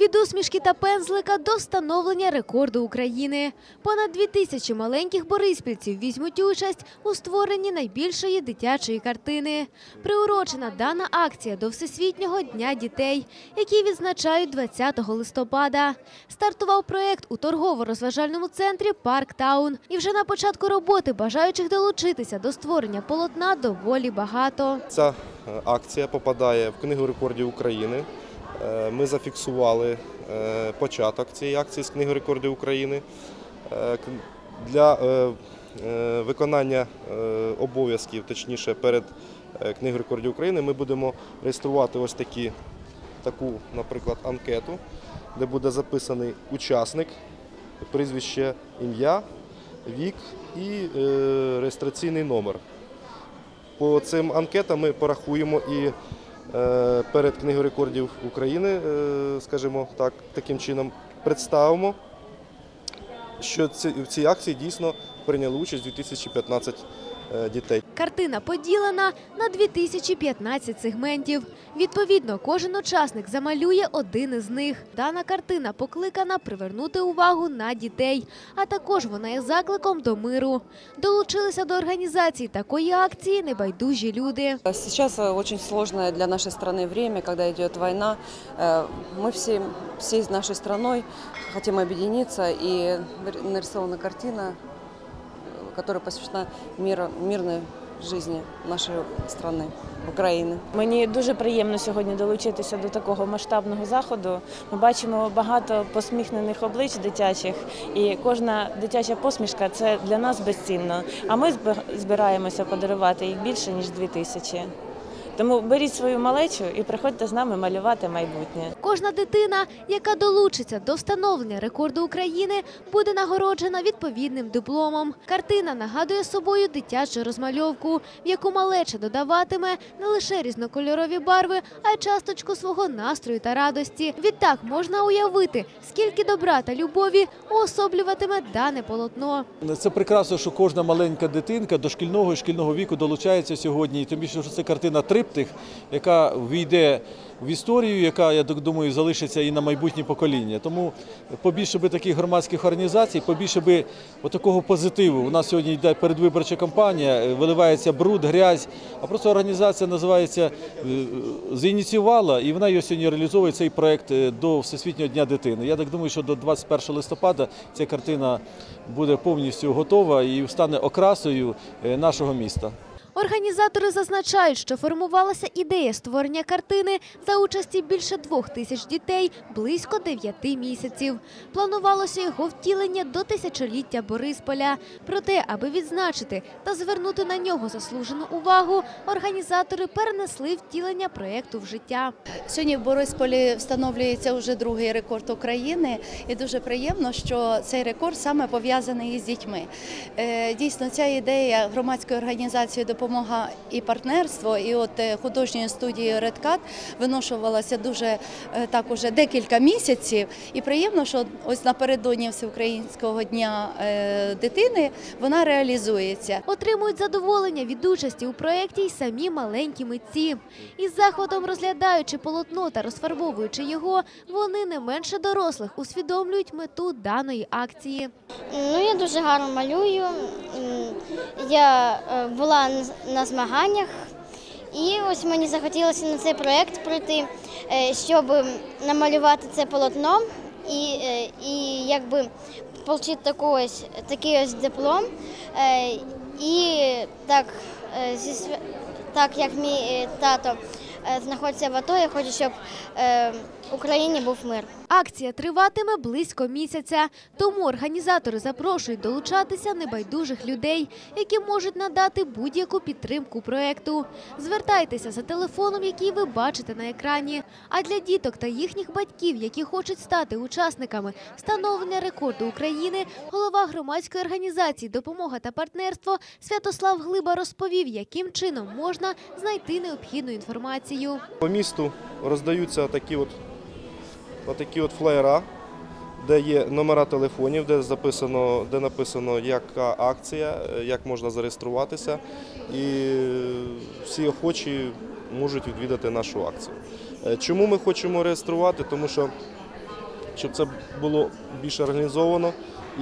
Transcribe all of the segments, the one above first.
Від усмішки та пензлика до встановлення рекорду України. Понад дві тисячі маленьких бориспільців візьмуть участь у створенні найбільшої дитячої картини. Приурочена дана акція до Всесвітнього дня дітей, який відзначають 20 листопада. Стартував проект у торгово-розважальному центрі Парк Таун. І вже на початку роботи бажаючих долучитися до створення полотна доволі багато. Ця е, акція попадає в Книгу рекордів України. Е, Ми зафіксували е, початок цієї акції з Книги рекордів України. Е, Для виконання обов'язків, точніше, перед Книгою рекордів України, ми будемо реєструвати ось такі, таку, наприклад, анкету, де буде записаний учасник, прізвище, ім'я, вік і реєстраційний номер. По цим анкетам ми порахуємо і перед Книгою рекордів України, е, скажімо так, таким чином представимо, що в цій акції дійсно прийняли участь 2015 е, дітей. Картина поділена на 2015 сегментів. Відповідно, кожен учасник замалює один із них. Дана картина покликана привернути увагу на дітей, а також вона є закликом до миру. Долучилися до організації такої акції небайдужі люди. Сейчас э, очень сложное для нашей страны время, когда идет война. Э, Мы все, всей нашей страной хотим объединиться, и нарисована картина, э, которая посвящена миру, мирной жизни нашей страны, України Мені дуже приємно сьогодні долучитися до такого масштабного заходу. Ми бачимо багато посміхнених облич дитячих, і кожна дитяча посмішка це для нас безцінно. А ми зб- збираємося подарувати їх більше ніж дві тисячі. Тому беріть свою малечу і приходьте з нами малювати майбутнє. Кожна дитина, яка долучиться до встановлення рекорду України, буде нагороджена відповідним дипломом. Картина нагадує собою дитячу розмальовку, в яку малеча додаватиме не лише різнокольорові барви, а й часточку свого настрою та радості. Відтак можна уявити, скільки добра та любові уособлюватиме дане полотно. Це прекрасно, що кожна маленька дитинка дошкільного і шкільного віку долучається сьогодні. І тим більше, що це картина триптих, яка війде в історію, яка, я думаю, залишиться і на майбутні покоління. Тому побільше би таких громадських організацій, побільше би отакого позитиву. У нас сьогодні йде передвиборча кампанія, е, виливається бруд, грязь, а просто організація називається е, зініціювала, і вона його сьогодні реалізовує цей проект е, до Всесвітнього дня дитини. Я так думаю, що до 21 листопада ця картина буде повністю готова і стане окрасою нашого міста. Організатори зазначають, що формувалася ідея створення картини за участі більше двох тисяч дітей близько дев'яти місяців. Планувалося його втілення до тисячоліття Борисполя. Проте, аби відзначити та звернути на нього заслужену увагу, організатори перенесли втілення проєкту в життя. Сьогодні в Борисполі встановлюється вже другий рекорд України, і дуже приємно, що цей рекорд саме пов'язаний із дітьми. Е, Дійсно, ця ідея громадської організації допомога і партнерство, і от е, художньою студією Редкат виношувалася дуже е, так уже декілька місяців. І приємно, що ось напередодні Всеукраїнського дня е, дитини вона реалізується. Отримують задоволення від участі у проєкті й самі маленькі митці. Із захватом розглядаючи полотно та розфарбовуючи його, вони не менше дорослих усвідомлюють мету даної акції. Ну, я дуже гарно малюю. Я була на- змаганнях, і ось мені захотілося на цей проєкт прийти, е, щоб намалювати це полотно і, е, і якби отримати таку ось, такий ось диплом. Е, І так, так як мій тато е, знаходиться в АТО, я хочу, щоб е, в Україні був мир. Акція триватиме близько місяця, тому організатори запрошують долучатися небайдужих людей, які можуть надати будь-яку підтримку проекту. Звертайтеся за телефоном, який ви бачите на екрані. А для діток та їхніх батьків, які хочуть стати учасниками встановлення рекорду України, голова громадської організації Допомога та партнерство Святослав Глиба розповів, яким чином можна знайти необхідну інформацію. По місту роздаються такі от, отакі от флеєра, де є номера телефонів, де записано, де написано, яка акція, як можна зареєструватися. І всі охочі можуть відвідати нашу акцію. Е, Чому ми хочемо реєструвати? Тому що щоб це було більше організовано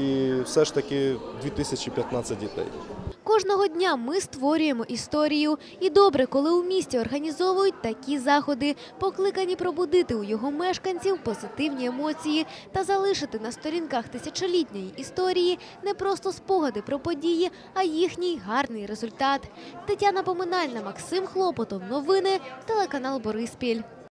і все ж таки 2015 дітей. Кожного дня ми створюємо історію. І добре, коли у місті організовують такі заходи, покликані пробудити у його мешканців позитивні емоції та залишити на сторінках тисячолітньої історії не просто спогади про події, а їхній гарний результат. Тетяна Поминальна, Максим Хлопотов. Новини, телеканал Бориспіль.